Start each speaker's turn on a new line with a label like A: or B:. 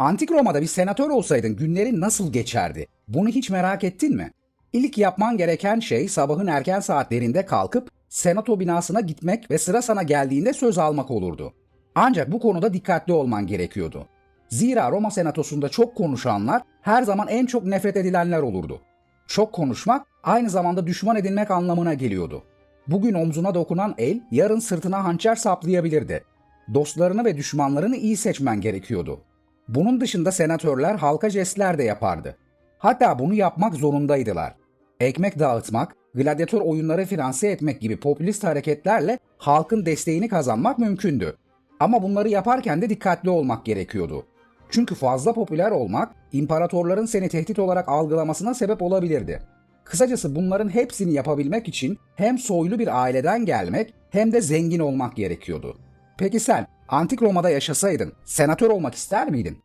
A: Antik Roma'da bir senatör olsaydın günlerin nasıl geçerdi? Bunu hiç merak ettin mi? İlk yapman gereken şey sabahın erken saatlerinde kalkıp senato binasına gitmek ve sıra sana geldiğinde söz almak olurdu. Ancak bu konuda dikkatli olman gerekiyordu. Zira Roma senatosunda çok konuşanlar her zaman en çok nefret edilenler olurdu. Çok konuşmak aynı zamanda düşman edinmek anlamına geliyordu. Bugün omzuna dokunan el yarın sırtına hançer saplayabilirdi. Dostlarını ve düşmanlarını iyi seçmen gerekiyordu. Bunun dışında senatörler halka jestler de yapardı. Hatta bunu yapmak zorundaydılar. Ekmek dağıtmak, gladyatör oyunları finanse etmek gibi popülist hareketlerle halkın desteğini kazanmak mümkündü. Ama bunları yaparken de dikkatli olmak gerekiyordu. Çünkü fazla popüler olmak imparatorların seni tehdit olarak algılamasına sebep olabilirdi. Kısacası bunların hepsini yapabilmek için hem soylu bir aileden gelmek hem de zengin olmak gerekiyordu. Peki sen antik Roma'da yaşasaydın senatör olmak ister miydin?